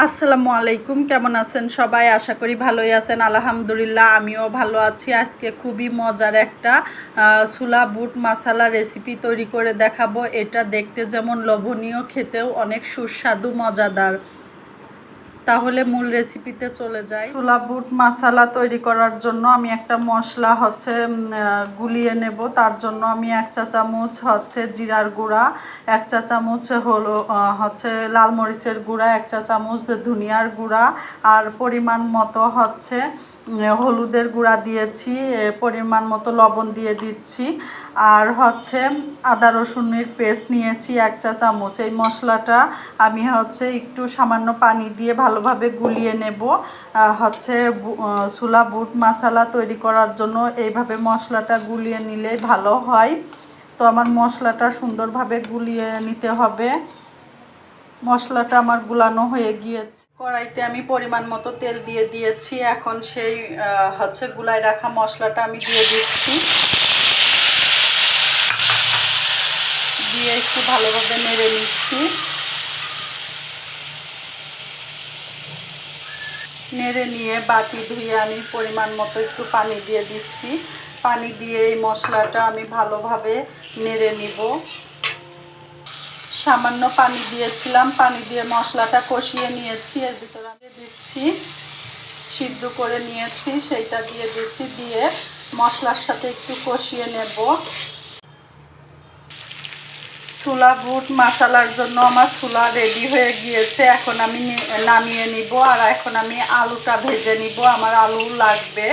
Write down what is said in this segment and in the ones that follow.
আসসালামু আলাইকুম, কেমন আছেন সবাই? আশা করি ভালোই আছেন। আলহামদুলিল্লাহ, আমিও ভালো আছি। আজকে খুবই মজার একটা সুলা বুট, মাসালা রেসিপি তৈরি করে দেখাবো। এটা দেখতে যেমন লোভনীয়, খেতেও অনেক সুস্বাদু, মজাদার। তাহলে মূল রেসিপিতে চলে যাই। সুলা বুট মাসালা তৈরি করার জন্য আমি একটা মশলা হচ্ছে গুলিয়ে নেব। তার জন্য আমি এক চা চামচ হচ্ছে জিরার গুঁড়া, এক চা চামচ হলো হচ্ছে লাল মরিচের গুঁড়া, এক চা চামচ ধনিয়ার গুঁড়া আর পরিমাণ মতো হচ্ছে হলুদের গুঁড়া দিয়েছি পরিমাণ মতো লবণ দিয়ে দিচ্ছি। আর হচ্ছে আদা রসুনের পেস্ট নিয়েছি এক চা চামচ। এই মশলাটা আমি হচ্ছে একটু সামান্য পানি দিয়ে ভালোভাবে গুলিয়ে নেব। হচ্ছে সুলা বুট মশলা তৈরি করার জন্য এইভাবে মশলাটা গুলিয়ে নিলে ভালো হয়। তো আমার মশলাটা সুন্দরভাবে গুলিয়ে নিতে হবে। মশলাটা আমার গুলানো হয়ে গিয়েছে। কড়াইতে আমি পরিমাণ মতো তেল দিয়ে দিয়েছি। এখন সেই হচ্ছে গুলায় রাখা মশলাটা আমি দিয়ে দিচ্ছি। দিয়ে একটু ভালোভাবে নেড়ে নিচ্ছি। নেড়ে নিয়ে বাটি ধুয়ে আমি পরিমাণ মতো একটু পানি দিয়ে দিচ্ছি। পানি দিয়ে এই মশলাটা আমি ভালোভাবে নেড়ে নিব। সামান্য পানি দিয়েছিলাম, পানি দিয়ে মশলাটা কষিয়ে নিয়েছি। এর ভিতরে আমি দিচ্ছি, সিদ্ধ করে নিয়েছি, সেইটা দিয়ে দিচ্ছি, দিয়ে মশলার সাথে একটু কষিয়ে নেব। ছোলা বুট মশালার জন্য আমার ছোলা রেডি হয়ে গিয়েছে। এখন আমি নামিয়ে নিব আর এখন আমি আলুটা ভেজে নিব। আমার আলু লাগবে।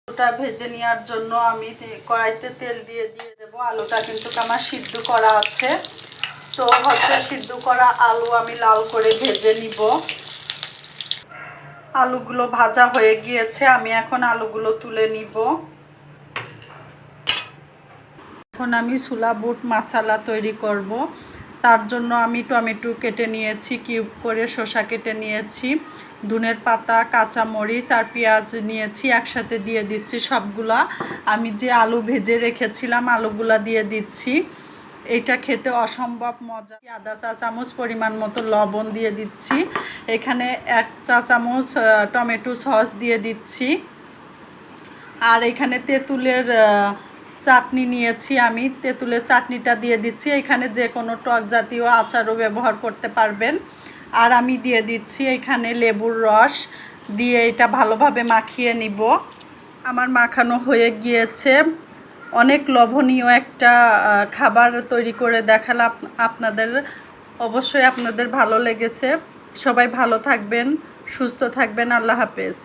আলুটা ভেজে নেওয়ার জন্য আমি কড়াইতে তেল দিয়ে দিয়ে দেবো। আলুটা কিন্তু আমার সিদ্ধ করা আছে। তো হচ্ছে সিদ্ধ করা আলু আমি লাল করে ভেজে নিব। আলুগুলো ভাজা হয়ে গিয়েছে। আমি এখন আলুগুলো তুলে নিব। এখন আমি সুলা বুট মশালা তৈরি করব। তার জন্য আমি টমেটো কেটে নিয়েছি, কিউব করে শসা কেটে নিয়েছি, ধুনের পাতা কাঁচা মরিচ আর পেঁয়াজ নিয়েছি, একসাথে দিয়ে দিচ্ছি সবগুলা। আমি যে আলু ভেজে রেখেছিলাম, আলুগুলা দিয়ে দিচ্ছি। এটা খেতে অসম্ভব মজা। আদা চা চামচ পরিমাণ মতো লবণ দিয়ে দিচ্ছি। এখানে এক চা চামচ টমেটো সস দিয়ে দিচ্ছি। আর এখানে তেঁতুলের চাটনি নিয়েছি আমি, তেঁতুলের চাটনিটা দিয়ে দিচ্ছি। এখানে যে কোনো টক জাতীয় আচারও ব্যবহার করতে পারবেন। আর আমি দিয়ে দিচ্ছি এখানে লেবুর রস, দিয়ে এটা ভালোভাবে মাখিয়ে নিব। আমার মাখানো হয়ে গিয়েছে। অনেক লোভনীয় একটা খাবার তৈরি করে দেখালাম আপনাদের। অবশ্যই আপনাদের ভালো লেগেছে। সবাই ভালো থাকবেন, সুস্থ থাকবেন। আল্লাহ হাফেজ।